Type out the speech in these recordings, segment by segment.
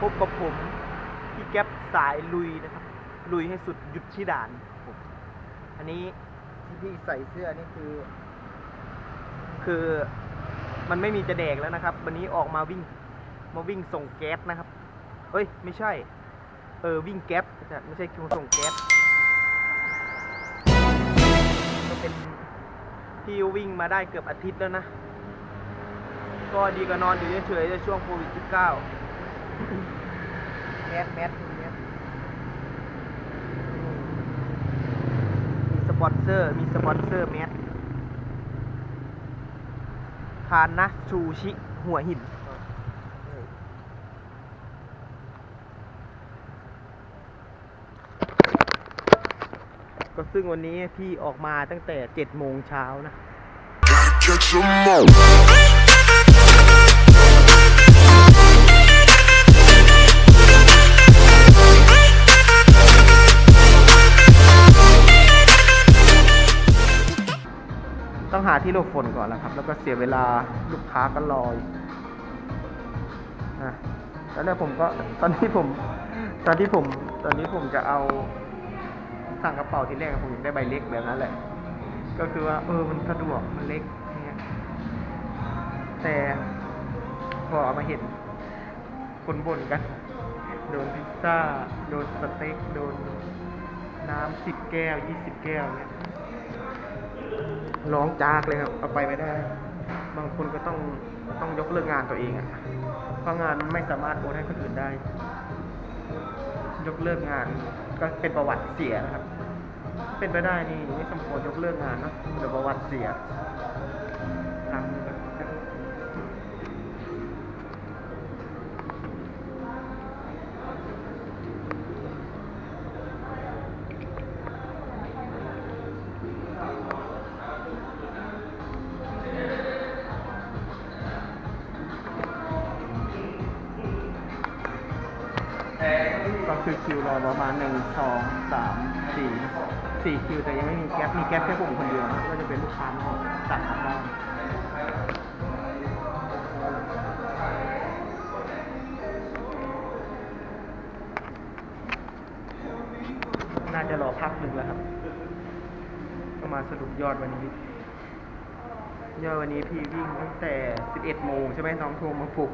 พบกับผมพี่แก๊ปสายลุยนะครับ ลุยให้สุดหยุดที่ด่านผมอันนี้ที่พี่ใส่เสื้อนี่คือ คือมันไม่มีจะแดกแล้วนะครับ วันนี้ออกมาวิ่ง มาวิ่งส่งแก๊สนะครับ เอ้ย ไม่ใช่ เออ วิ่งแก๊สไม่ใช่คิวส่งแก๊สก็เป็นที่วิ่งมาได้เกือบอาทิตย์แล้วนะ ก็ดีกว่านอนอยู่เฉยๆในช่วงโควิด -19 แมสแมสแมสมีสปอนเซอร์ มีสปอนเซอร์แมสทานนะชูชิหัวหินก็ซึ่งวันนี้พี่ออกมาตั้งแต่7โมงเช้านะ ที่หลบฝนก่อนแล้วครับ แล้วก็เสียเวลาลูกค้าก็รออยู่อะตอนแรกผมก็ตอนที่ผม ตอนที่ผม ตอนนี้ผมจะเอาสั่งกระเป๋าที่แรกผมอยากได้ใบเล็กแบบนั้นแหละ ก็คือว่า เออมันสะดวกมันเล็กเนี่ยแต่พอเอามาเห็นคนบ่นกัน โดนพิซซ่า โดนสเต็ก โดนน้ำสิบแก้วยี่สิบแก้วเนี่ย ร้องจากเลยครับเอาไปไม่ได้ บางคนก็ต้องต้องยกเลิกงานตัวเองอะเพราะงานไม่สามารถโอนให้คนอื่นได้ ยกเลิกงานก็เป็นประวัติเสียนะครับ เป็นไปได้นี่ไม่สมควรยกเลิกงานเนาะเดี๋ยวประวัติเสีย คิวรอประมาณหนึ่งสองสามสี่สี่คิวแต่ยังไม่มีแก๊ปมีแก๊ปแค่ผมคนเดียวนะก็จะเป็นลูกค้านอกสั่งกลับบ้านน่าจะรอพักหนึ่งแล้วครับ ก็มาสรุปยอดวันนี้ ยอดวันนี้พี่วิ่งตั้งแต่ 11 โมงใช่ไหมน้องโทรมาปลุก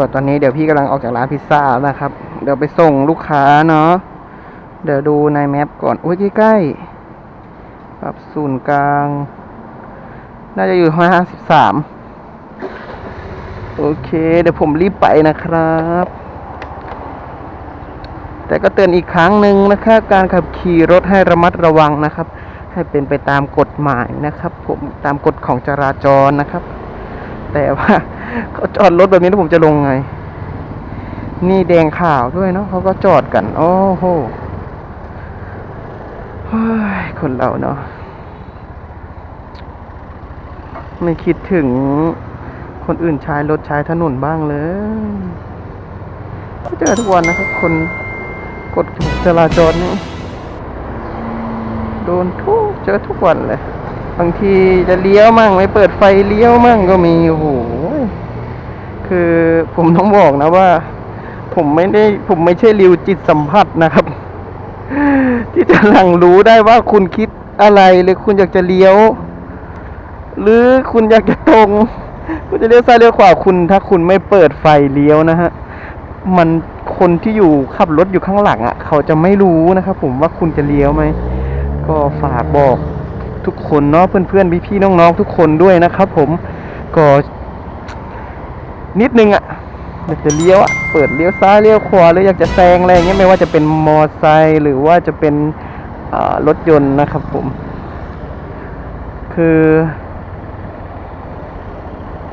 ก็ตอนนี้เดี๋ยวพี่กำลังออกจากร้านพิซซ่านะครับ เดี๋ยวไปส่งลูกค้าเนาะ เดี๋ยวดูในแมปก่อน อุ้ยใกล้ๆปรับศูนย์กลาง น่าจะอยู่ห้าสิบสามโอเค เดี๋ยวผมรีบไปนะครับ แต่ก็เตือนอีกครั้งหนึ่งนะครับ การขับขี่รถให้ระมัดระวังนะครับ ให้เป็นไปตามกฎหมายนะครับ ผมตามกฎของจราจรนะครับ แต่ว่า เขาจอดรถแบบนี้แล้วผมจะลงไง นี่แดงขาวด้วยเนาะเขาก็จอดกัน โอ้โหคนเราเนาะไม่คิดถึงคนอื่นใช้รถใช้ถนนบ้างเลยก็เจอทุกวันนะครับคนกฎจราจรนี่โดนทุกเจอทุกวันเลย บางทีจะเลี้ยวมั่งไม่เปิดไฟเลี้ยวมั่งก็มีโอ้โห คือผมต้องบอกนะว่า ผมไม่ได้ผมไม่ใช่ริวจิตสัมผัสนะครับ ที่จะหลังรู้ได้ว่าคุณคิดอะไรหรือคุณอยากจะเลี้ยว หรือคุณอยากจะตรง คุณจะเลี้ยวซ้ายเลี้ยวขวาคุณ ถ้าคุณไม่เปิดไฟเลี้ยวนะฮะมันคนที่อยู่ขับรถอยู่ข้างหลังอะ่ะ เขาจะไม่รู้นะครับ ผมว่าคุณจะเลี้ยวไหมก็ฝากบอกทุกคนเนาะเพื่อนๆพี่ๆน้องๆทุกคนด้วยนะครับ ผมก็ นิดนึงอะ่ะอยากจะเลี้ยวอะ่ะเปิดเลี้ยวซ้ายเลี้ยวขวาหรืออยากจะแซงอะไรเงี้ยไม่ว่าจะเป็นมอไซค์หรือว่าจะเป็นรถยนต์นะครับผม คือ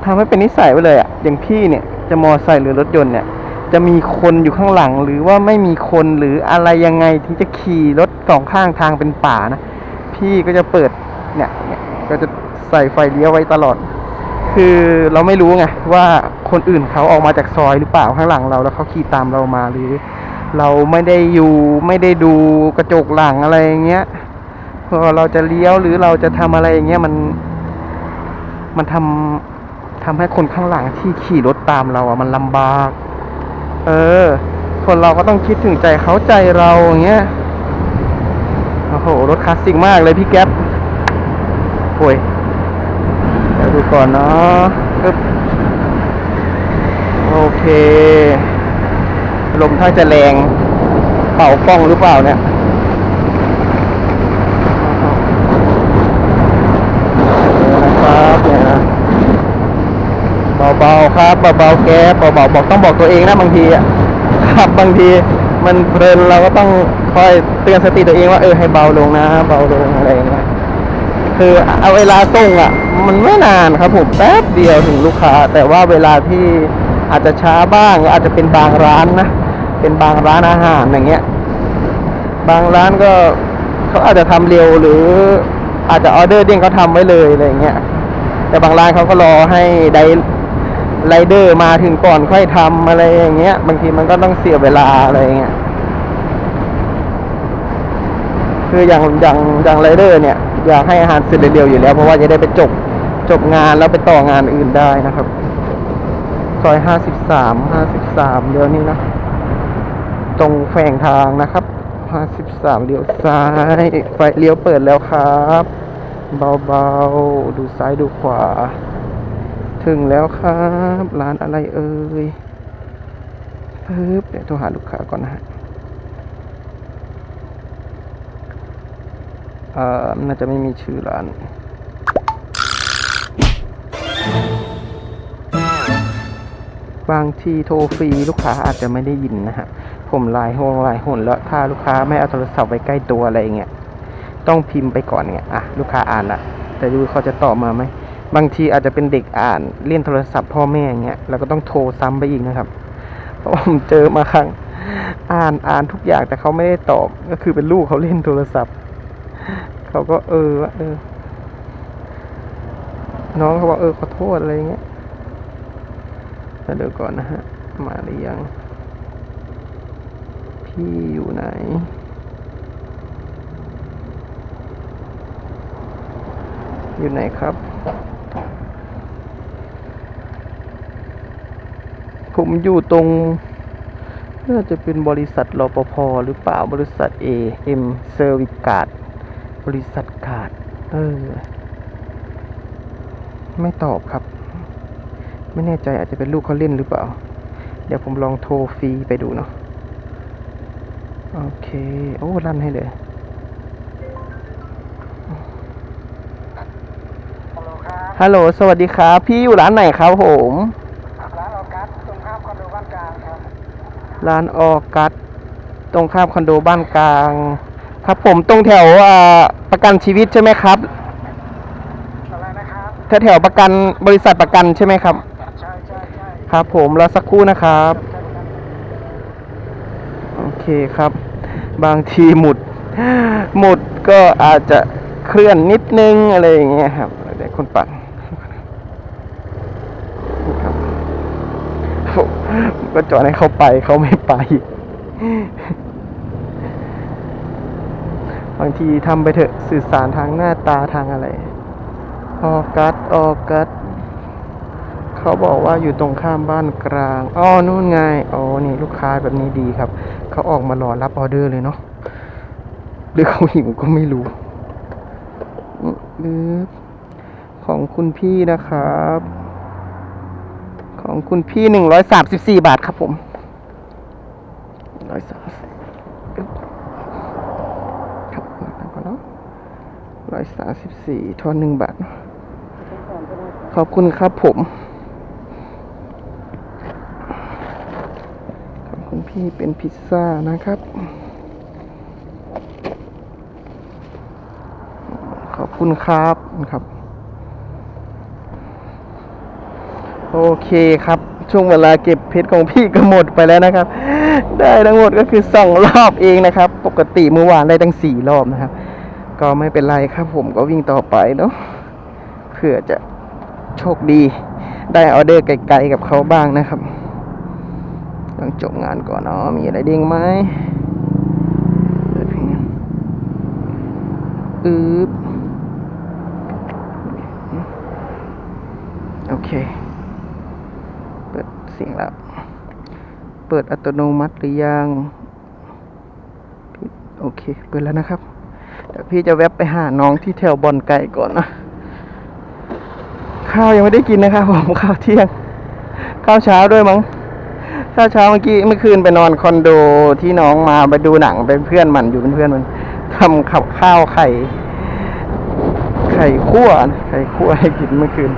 ทำให้เป็นนิสัยไวเลยอะ่ะอย่างพี่เนี่ยจะมอไซค์หรือรถยนต์เนี่ยจะมีคนอยู่ข้างหลังหรือว่าไม่มีคนหรืออะไรยังไงที่จะขี่รถสองข้างทางเป็นป่านะ พี่ก็จะเปิดเนี่ยเนี่ยก็จะใส่ไฟเลี้ยวไว้ตลอด คือเราไม่รู้ไงว่าคนอื่นเขาออกมาจากซอยหรือเปล่าข้างหลังเราแล้วเขาขี่ตามเรามาหรือ เราไม่ได้อยู่ไม่ได้ดูกระจกหลังอะไรอย่างเงี้ยพอเราจะเลี้ยวหรือเราจะทำอะไรอย่างเงี้ยมัน มันทำทำให้คนข้างหลังที่ขี่รถตามเราอะมันลำบาก เออ คนเราก็ต้องคิดถึงใจเขาใจเราอย่างเงี้ยโอ้โหรถคลาสสิกมากเลยพี่แก๊ปโอ้ย ก่อนเนาะปึ๊บโอเค ลมถ้าจะแรง เป่าป้องหรือเปล่าเนี่ยครับเนี่ยนะเบาๆครับเบาๆแกเบาๆบอกต้องบอกตัวเองนะบางทีอะครับบางทีมันเพลินเราก็ต้องคอยเตือนสติตัวเองว่าเออให้เบาลงนะ เบาลงอะไรอย่างเงี้ย คือเอาเวลาส่งอะ มันไม่นานครับผมแป๊บเดียวถึงลูกค้า แต่ว่าเวลาที่อาจจะช้าบ้างอาจจะเป็นบางร้านนะเป็นบางร้านอาหารอย่างเงี้ย บางร้านก็เขาอาจจะทำเร็วหรืออาจจะออเดอร์เด้งเขาทำไว้เลยอะไรเงี้ย แต่บางร้านเขาก็รอให้ไดไรเดอร์มาถึงก่อนค่อยทำอะไรอย่างเงี้ย บางทีมันก็ต้องเสียเวลาอะไรอย่างเงี้ย คืออย่างอย่างอย่างไรเดอร์เนี่ยอยากให้อาหารเสร็จเร็วๆอยู่แล้ว เพราะว่าจะได้ไปจบจบงานแล้วไปต่องานอื่นได้นะครับซอยห้าสิบสามห้าสิบสามเดี๋ยวนี้นะ ตรงแฝงทางนะครับ53เลี้ยวซ้ายไฟเลี้ยวเปิดแล้วครับ เบาๆดูซ้ายดูขวา ถึงแล้วครับ ร้านอะไรเอ่ยปึ๊บเดี๋ยวโทรหาลูกค้าก่อนนะฮะ เอ่อน่าจะไม่มีชื่อร้านบางทีโทรฟรีลูกค้าอาจจะไม่ได้ยินนะฮะ ผมลน์ห้องลน์หนแล้วถ้าลูกค้าไม่เอาโทรศัพท์ไว้ใกล้ตัวอะไรเงี้ย ต้องพิมพ์ไปก่อนเงี้ย อะ ลูกค้าอ่านละ แต่ดูเขาจะตอบมาไหม บางทีอาจจะเป็นเด็กอ่านเล่นโทรศัพท์พ่อแม่เงี้ย เราก็ต้องโทรซ้ำไปอีกนะครับเพราะผมเจอมาครั้ง อ่านอ่านทุกอย่างแต่เขาไม่ได้ตอบ ก็คือเป็นลูกเขาเล่นโทรศัพท์ เขาก็เออว่าเออ น้องเขาบอกเออขอโทษอะไรเงี้ยแต่เดี๋ยวก่อนนะฮะ มาหรือยัง พี่อยู่ไหน อยู่ไหนครับ ผมอยู่ตรงน่าจะเป็นบริษัทรปภหรือเปล่าบริษัท AM Service Card บริษัทขาด เออ ไม่ตอบครับ ไม่แน่ใจอาจจะเป็นลูกเขาเล่นหรือเปล่า เดี๋ยวผมลองโทรฟรีไปดูเนาะ โอเค โอ้ลั่นให้เลยฮัลโหล สวัสดีครับ พี่อยู่ร้านไหนครับผม ร้านออกัสตรงข้ามคอนโดบ้านกลางครับ ร้านออกัสตรงข้ามคอนโดบ้านกลาง ครับผมตรงแถวอ่าประกันชีวิตใช่ไหมครับอะไรนะครับแถวแถวประกันบริษัทประกันใช่ไหมครับ ใช่ใช่ใช่ครับ ผมรอสักครู่นะครับใช่ครับโอเคครับ บางทีหมุด หมุดก็อาจจะเคลื่อนนิดนึงอะไรอย่างเงี้ยครับเดี๋ยวคนปั่นครับผมก็จอดให้เขาไปเขาไม่ไปบางทีทำไปเถอะสื่อสารทางหน้าตาทางอะไร ออกัสออกัสเขาบอกว่าอยู่ตรงข้ามบ้านกลางอ๋อนู่นไงอ๋อนี่ลูกค้าแบบนี้ดีครับ เขาออกมารอรับออเดอร์เลยเนาะหรือเขาหิวก็ไม่รู้ของคุณพี่นะครับ ของคุณพี่หนึ่งร้อยสามสิบสี่บาทครับผมร้อยสามสิบมาแล้วก็เนาะ ร้อยสามสิบสี่ทอนหนึ่งบาท ขอบคุณครับผม ขอบคุณพี่เป็นพิซซ่านะครับ ขอบคุณครับครับ โอเคครับ ช่วงเวลาเก็บเพชรของพี่ก็หมดไปแล้วนะครับ ได้ทั้งหมดก็คือสองรอบเองนะครับ ปกติเมื่อวานได้ตั้งสี่รอบนะครับ ก็ไม่เป็นไรครับผมก็วิ่งต่อไปเนาะเพื่อจะโชคดี ได้ออเดอร์ไกลๆกับเขาบ้างนะครับต้องจบงานก่อนเนาะมีอะไรเด้งไหมเปิดเพลงอืบโอเค เปิดเสียงแล้ว เปิดอัตโนมัติหรือยัง โอเค เปิดแล้วนะครับี๋ยวพี่จะแวบไปหาน้องที่แถวบอลไก่ก่อนนะ ข้าวยังไม่ได้กินนะครับผมข้าวเที่ยง ข้าวเช้าด้วยมั้งข้าวเช้าเมื่อกี้เมื่อคืนไปนอนคอนโดที่น้องมาไปดูหนังเป็นเพื่อนมันอยู่เป็นเพื่อนมันทำขับข้าวไข่ ไข่คั่วไข่คั่วให้กินเมื่อคืน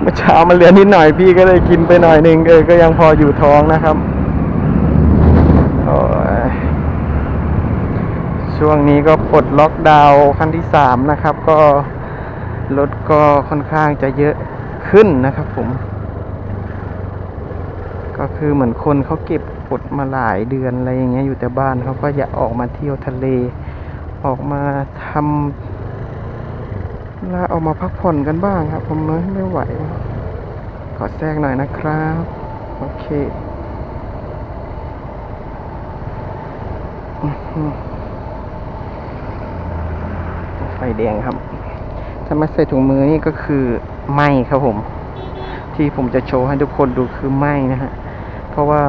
เมื่อเช้ามันเหลือนิดหน่อยพี่ก็เลยกินไปหน่อยหนึงเออก็ยังพออยู่ท้องนะครับโอ้ย ช่วงนี้ก็ปลดล็อกดาวน์ขั้นที่สามนะครับ ก็รถก็ค่อนข้างจะเยอะขึ้นนะครับผม ก็คือเหมือนคนเขาเก็บกดมาหลายเดือนอะไรอย่างเงี้ยอยู่แต่บ้านเขาก็อยากออกมาเที่ยวทะเล ออกมาทำลาออกมาพักผ่อนกันบ้างครับ ผมเนอะไม่ไหว ขอแทรกหน่อยนะครับ โอเค อื้อหือไฟ แดงครับ ถ้าไม่ใส่ถุงมือนี่ก็คือไหมครับผม ที่ผมจะโชว์ให้ทุกคนดูคือไหมนะฮะ เพราะว่า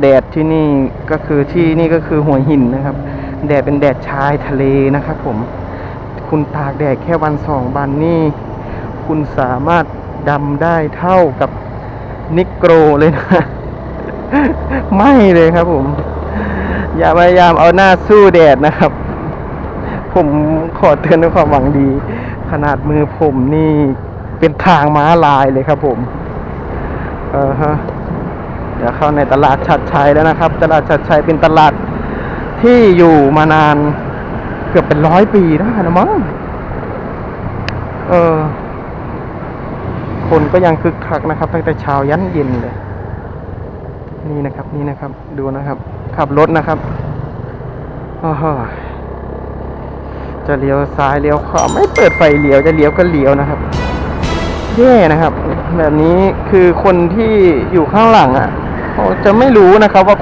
แดดที่นี่ก็คือที่นี่ก็คือหัวหินนะครับ แดดเป็นแดดชายทะเลนะครับผม คุณตากแดดแค่วันสองวันนี่คุณสามารถดำได้เท่ากับนิกโกรเลยนะ ไม่เลยครับผม อย่าพยายามเอาหน้าสู้แดดนะครับ ผมขอเตือนด้วยความหวังดี ขนาดมือผมนี่เป็นทางม้าลายเลยครับผม เออฮะ เดี๋ยวเข้าในตลาดชัดชัยแล้วนะครับ ตลาดชัดชัยเป็นตลาดที่อยู่มานานเกือบเป็นร้อยปีแล้วนะมั้ง เออ คนก็ยังคึกคักนะครับ ตั้งแต่เช้ายันเย็นเลย นี่นะครับ นี่นะครับ ดูนะครับ ขับรถนะครับอ้าว จะเลี้ยวซ้ายเลี้ยวขวาไม่เปิดไฟเลี้ยวจะเลี้ยวก็เลี้ยวนะครับแย่นะครับ แบบนี้คือคนที่อยู่ข้างหลังอะเขาจะไม่รู้นะครับว่าคุณ